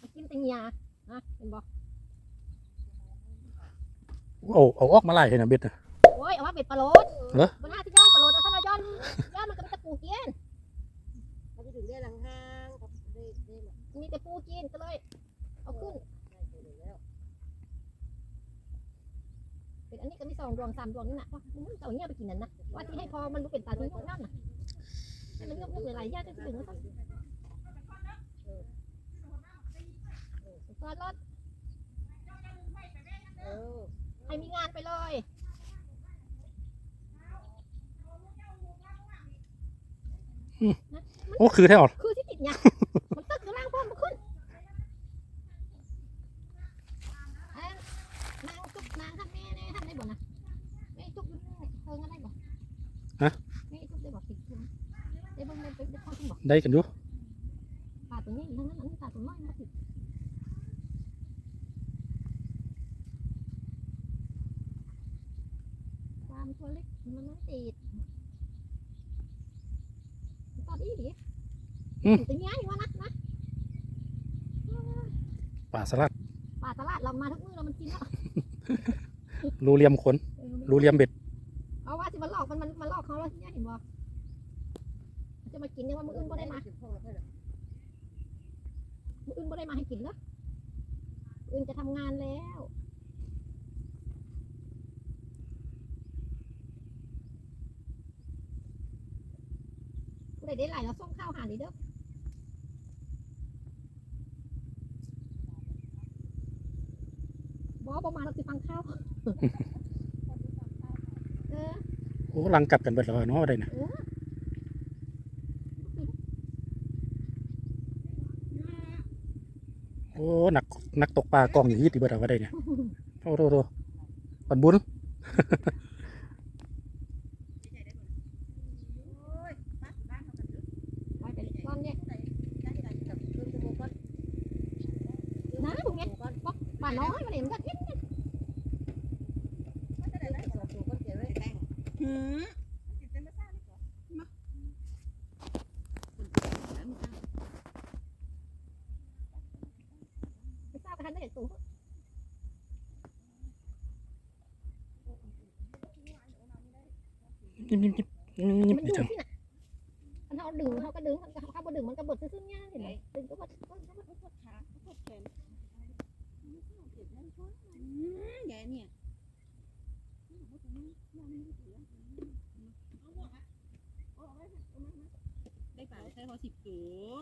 มากินแตังยานะเป็นบอกโอ้เอาออกมาไล่เห็นนะเบ็ดนะโอ้ยเอาว่าเป็ดปลาโลดเหรอบนห้าที่ย่องปลาโลดเอาถ้าเราย่อนย่อนมันก็เป็นตะปูกินเขาจะถึงได้หลังห้างเขาได้ได้หรอมีแต่ปูกินก็เลยเอาขึ้นได้แล้วเป็นอันนี้ก็มีสองดวงสามดวงนี่นะว่ามึงเอาเงี้ยไปกินนั่นนะว่าที่ให้พอมันรู้เป็นตาที่ยกนั่นน่ะให้ มันยกยกหลือหลายย่าจะถึงนะครับรอดรอดเออให้มีงานไปเลยโอ้คือแท้ออกคือที่ติดเนี่ยมันตึกอยู่ล่างพ่อมันขึ้นนางจุกนางทำแม่แน่ทำได้บ่นะแม่จุกเพิ่งอะไรบ่แม่จุกได้บ่ติดตัวได้บ่แม่เป็น ได้ข้อที่บ่ได้กันอยู่ปลาตัวนี้อยู่ทั้งนั้นอันนี้ปลาตัวน้อยมาติดความตัวเล็กมันไม่ติดตอนนี้ดิตัวนี้อยู่ว่านักนะป่าสลัดปลาตลาดเรามาทุกมื้อเรามันกินแล้วรูเหลียมขนรูเหลียมเบ็ดเอาว่าสิมันหลอกมันมันมันหลอกเขาแล้วเนี่ยเห็นบ่ มันจะมากินเนี่ยว่ามืออื่นบ่ได้มาสิบห้องแล้วมืออื่นบ่ได้มาให้กินเหรอมืออื่นจะทำงานแล้วผู้ใดได้หลายเราส่งข้าวหาดีเด้อบ่บ่มาเราสิฟังข้าวเออโอ้ลังกลับกันเบิดแล้วเนาะได้นะ เออ โอ้ นักนักตกปลากล้องอย่างนี้ติเบิดเอาไว้ได้เนี่ยโอ้โหโหปันบุญไปไปก้อนเนี่ยนะพวกเนี้ยบอกป่าน้อยมาเห็นก็กินหืมไม่ทราบกันได้เห็นตัว ยิ้มยิ้มยิ้มยิ้มยิ้มมันอยู่จังที่น่ะมันเขาดึงเขาก็ดึงมันเขาบ่ดึงมันก็บดซื่อๆเนี่ยเห็นไหมดึงก็บดก็บดก็บดขาปวดแขนแกเนี่ยได้ป่าใช้พอสิบตัว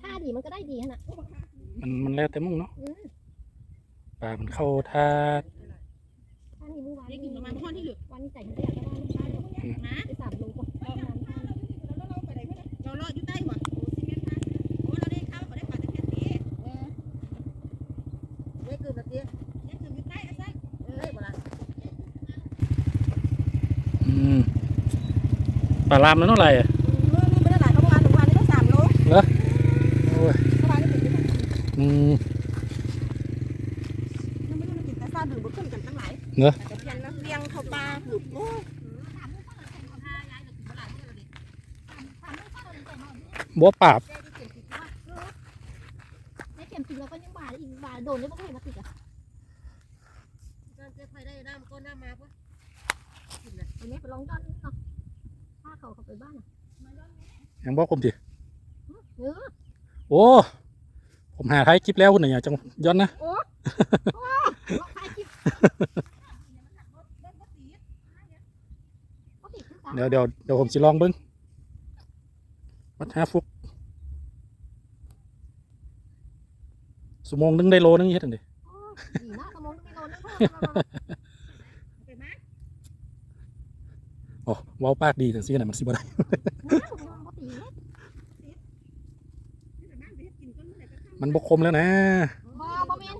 ท่าดีมันก็ได้ดีฮะน่ะ มันมันแล้วแต่มึงเนาะอืมปลามันเข้าท่าท่านี้เมื่อวานได้กินประมาณท่อนที่เหลือวันนี้ใจมันได้แต่ว่าท่านะไปสามโลกว่าเราเลาะอยู่ใต้หัวโอ้ซีเมนต์นะโอ้เราได้ข้าวเขาได้ปลาตะเพียนตีเออได้เกินนาทีได้เกินอยู่ใต้อะใช่เออได้บ่ล่ะอืมปลาลามมันเท่าไหร่อะ อืมยังไม่รู้จะกินแต่ซาดื่มบุขึ้นกันตั้งหลายเนอะแต่เพียงนะเลี้ยงเขาปลาหลุดโอ้บัวปราบในเข็มติดเราก็ยังบาดอีกบาดโดนได้บ่เคยมาติดอะการจะใครได้น้ำก็น้ำมาปะอันนี้ไปลองย้อนเนาะถ้าเขาเขาไปบ้านอะยังบอกผมดิเออโอ้ ผมหาท้ายคลิปแล้วคุณหน่อยจังย้อนนะโอ้โอ้ลองถ่ายคลิปเขาติดคือกันเดี๋ยวเดี๋ยวเดี๋ยวผมจะลองเบิ้งวัดห้าฟุกสมองนึงได้โลนึงเฮ็ดอันเดีโอ้ดีนะสมองไม่โดนนะเพิ่มไปมาโอ้เว้าปากดีจังซี่น่ะมันสิบ่ได้ นะผมยังบ่ตีเลย ที่บ้านไปเฮ็ดกินก็เมื่อไหร่ก็ข้ามมันบ่คมแล้วนะบ่บ่แม่น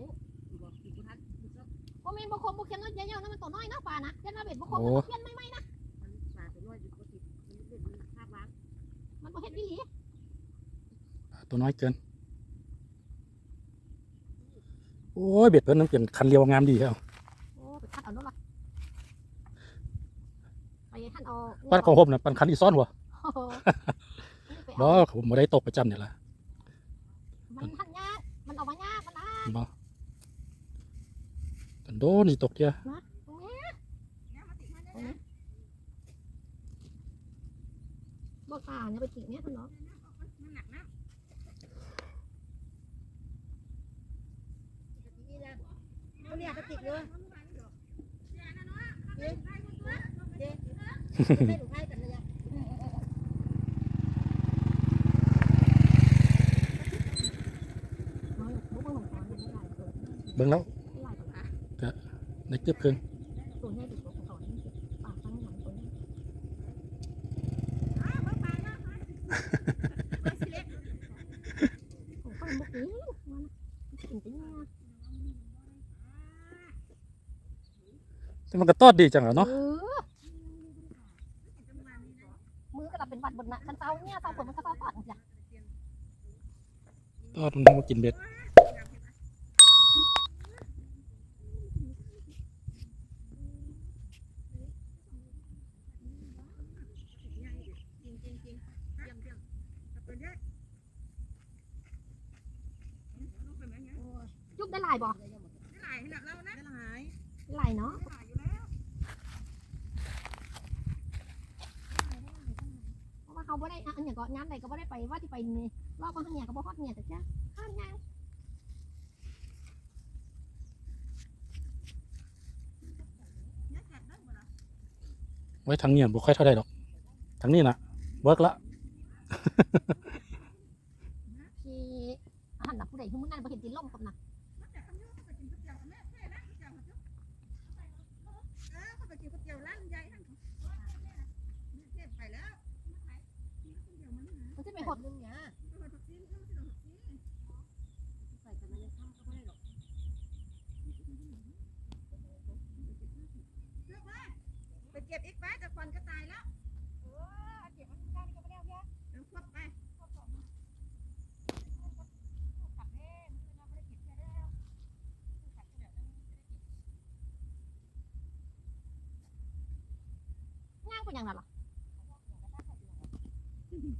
บ่แม่นบ่คมบ่เค็มเนาะยาวๆนะมันตัวน้อยนะปลานะเล่นมาเบ็ดบ่คมมันบ่เพี้ยนไม่ไม่นะปลาตัวน้อยอยู่ปกติมันเป็นภาพลักษณ์มันบ่เฮ็ดดีหลีตัวน้อยเกิน โอ้ยเบ็ดเพิ่นนึงเปลี่ยนคันเรียวงามดีแล้วโอ้ไปคัดเอาเนาะล่ะหันเอาปั้นของผมน่ะปั้นคันอีซ้อนหัวโอ้โหบ่ผมบ่ได้ตกประจำนี่ล่ะมันหันยา กมันออกมายากมันนะบ่กันโดนนี่ตกเดียวตรงนี้เนี่ยมาติดมันตรงนี้บ่กล้าเนี่ยไปจิกเนี่ยคุณเนาะมันหนักนะเขาเนี่ยกระติกเลยเจ๊เจ๊ให้หนูให้กันเลย น้อยบ่เบิ่งของมันไม่ได้ตัว เบิ่งแล้วไม่ได้ตัวในเกือบครึ่งตัวใหญ่ติดตัวของเขานี่ปากตั้งหลังตัวนี้ของเขาบ่กินมันกินจริงนะแต่มันก็ตอดดีจังอะเนาะออมือก็รับเป็นหวัดบนน่ะคันเช้าเนี่ยเช้าฝนมันก็เช้าปากจ้ะตอดมันมากินเบ็ด จุ๊บได้หลายบ่หลายขนาดเรานะหลายหลายเนาะหลายอยู่แล้วเพราะว่าเขาบ่ได้อะอันอย่างก็ย้ำใดก็บ่ได้ไปว่าที่ไปนี่รอบก็หันเนี่ยก็บ่ฮอดเนี่ยแต่จ้ะข้างยางเนี่ยขาดได้หมดละไว้ทางเนี้ยบ่ค่อยเท่าใดดอกทางนี้น่ะเวิร์กละที่หันน่ะผู้ใดคือมื้อนั้นบ่เห็นติล่มกับน่ะ แต่คำนี้เขาไปกินก๋วยเตี๋ยวกับแม่แม่นะก๋วยเตี๋ยวเขาเออเขาไปกินก๋วยเตี๋ยวร้านใหญ่นั่นเทพไปแล้ว มันสิ ไปหดนึงเนี่ยไปผักซีนเขาไม่ต้องผักซีนใส่กันมาเลยข้าวก็ไม่ได้หรอกเลือกว่าไปเก็บอีกแป๊บแต่ควันก็ตายแล้วเออเก็บมันได้ก็ไม่ได้แล้วเนี่ยควบไปย่างเป็นหยังน่ะล่ะ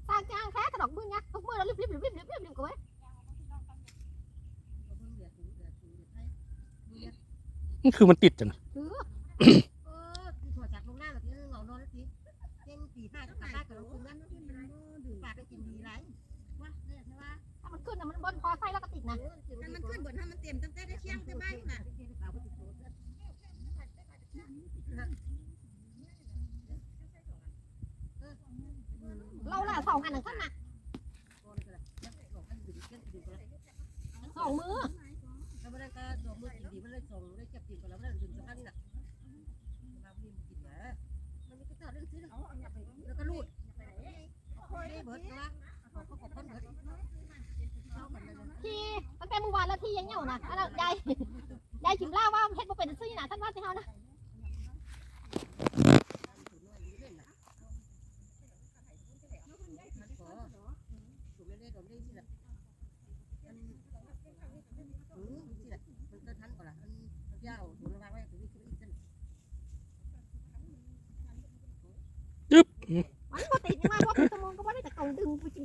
สร้างจ้างแท้กระดอกมือเนี่ยทุกมือแล้วรีบๆรีบๆรีบๆรีบๆก็เว้ยนี่คือมันติดจังอะเออเออถอดจากลงหน้าแบบนี้เรานอนแล้วทีเจ๊งสี่ห้าก็กลับบ้านกับเราคืนนั้นดื่มปากก็กินดีไรว่าเนี่ยใช่ไหมถ้ามันขึ้นนะมันบนคอไส้แล้วก็ติดนะมันขึ้นบนถ้ามันเต็มตั้งแต่ได้เชียงแต่บ้านน่ะ เราละส องอันนั่นข้างหน้าสองมือถ้าไม่ได้ก็ดอกมือกินดีมันเลยส่งได้เก็บกินไปแล้วมันเลยดึงสักครั้งนี่ะมาพี่มันกินนะมันก็จะเรื่องซื้อแล้วก็รูดเบิร์ดนะเขาก็คนเบิร์ดที่ตั้งแต่เมื่อวานแล้วที่ยังเหี่ยวนะอันนั้นยายยายชิมล่าว่าเฮ็ดบ่เป็นซื่อหนะท่านว่าสิเฮานะ ถูกไม่ได้โดนได้ที่ละมันอือที่ละมันก็ทันก่อนละมันยาวถูกระวังไว้ถึงที่อีกเส้น มันบ่ติดยังว่าว่าเป็นชั่วโมงก็บ่ได้แต่เก่า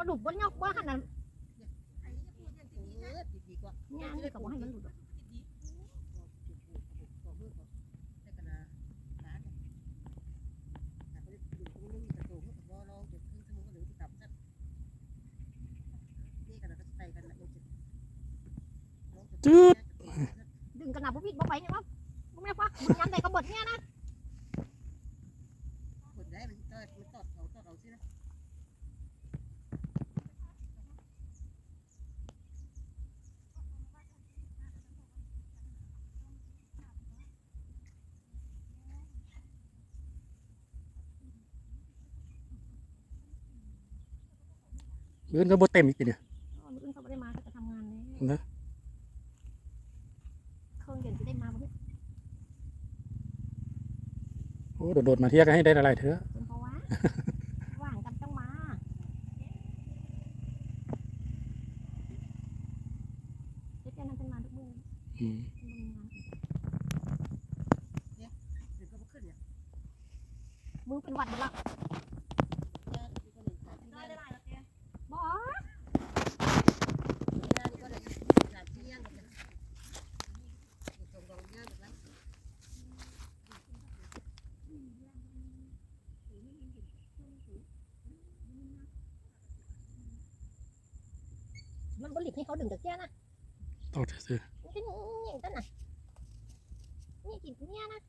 น่ะ มันบ่ดุบ่ยอกบ่หันน่ะ เออดีกว่า ย่างนี่ก็บ่ให้มันหลุด บอกมือก่อนได้กันนะร้านเนี่ยแต่ก็ได้ดูตรงนี้มีกระตูกก็รอเดี๋ยวครึ่งชั่วโมงก็เหลือที่ตับสักนี่กันแล้วก็ไปกันละ ดึงกระหน่ำบ่ผิดบ่ไปเนี่ยว่าบ่แม่นว่าบุญยามใดก็เบิดเนี่ยนะ มื้อนี้ก็บ่เต็มอีกทีเนี่ยอ๋อมื้ออื่นเขาไม่ได้มาเขาจะทำงานเลยนะเครื่องเย็นจะได้มาบ่เนี่ยโอ้โดดๆมาเที่ยกันให้ได้หลายๆเถอะเป็นเพราะว่า ว่างกันต้องมาเจ๊แกนั่นเป็นมาทุกมื้ออืมเป็นมื้องานถึงก็บ่ขึ้นเนี่ยมือเป็นหวัดหมดละ ญาติก็เลยขาดที่ ได้ ญาติ ได้แล้วแกบ่ ญาติก็เลยขาดที่ญาติกันส่งดอกญาติแล้ว มันบริกให้เขาดึงจากแกนะต่อซื่อมันเป็นอย่างนั้นน่ะนี่กินเนี่ยนะ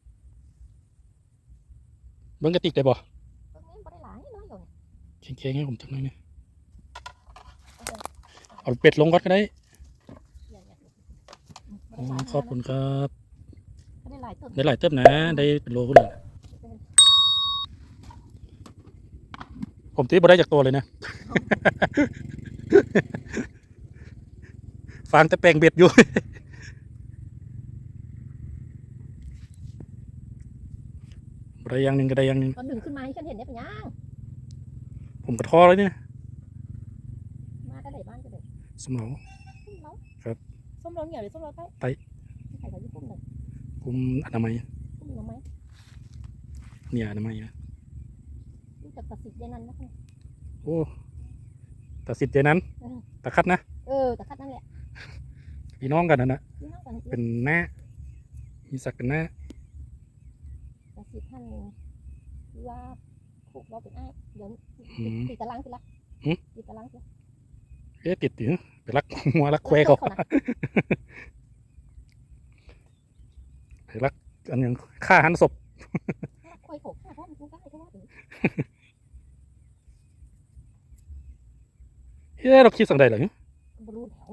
ๆเบิ่งกระติกได้บ่เบิ่งแม่นบ่ได้หลายน้อยอยู่เนี่ยเค้งๆให้ผมจังหน่อยนี่เอาเป็ดลงก่อนก็ได้เนี่ยเนี่ยบ่อ๋ได้อหลายขอบคุณครับบ่ได้หลายต้นได้หลายเติบนะ ได้เป็นโลพุ่นเลยผมตีบ่ได้จากตัวเลยนะ ฟางแต่แปลงเบ็ดอยู่บ่ได้อย่างหนึ่งก็ได้อย่างหนึ่งตอนดึงขึ้นมาให้ฉันเห็นได้ปะยังผมกระท้อเลยนี่นะมาก็ได้บ้านก็ได้สมองส้มเราครับส้มเราเหนียวหรือส้มเราไต้ไต้ใส่กับญี่ปุ่นเลยคุมอนามัยส้มเราไหมเนี่ยอนามัยนะรู้จักตัดสิทธิ์ยายนันนะโอ้ตัดสิทธิ์ใจนั้นเออตะคัดนะ เออแต่คัดนั่นแหละ พี่น้องกันนั่นนะพี่น้องกันสิเป็นหน้ามีสักกันหน้าตัดสิทธิ์ท่านคือว่าผูกเราเป็นอ้ายเดี๋ยวอืมตีตารางสิละหืมตีตารางสิเอ๊ะติดอยู่ไปรักหัวรักแควเขานะไปรักอันยังฆ่าหันศพคุยโขกข้าพ่อมันกูได้ก็ว่าเออเฮ้ยเราคิดสังใดเหรอบ่รู้แล้ว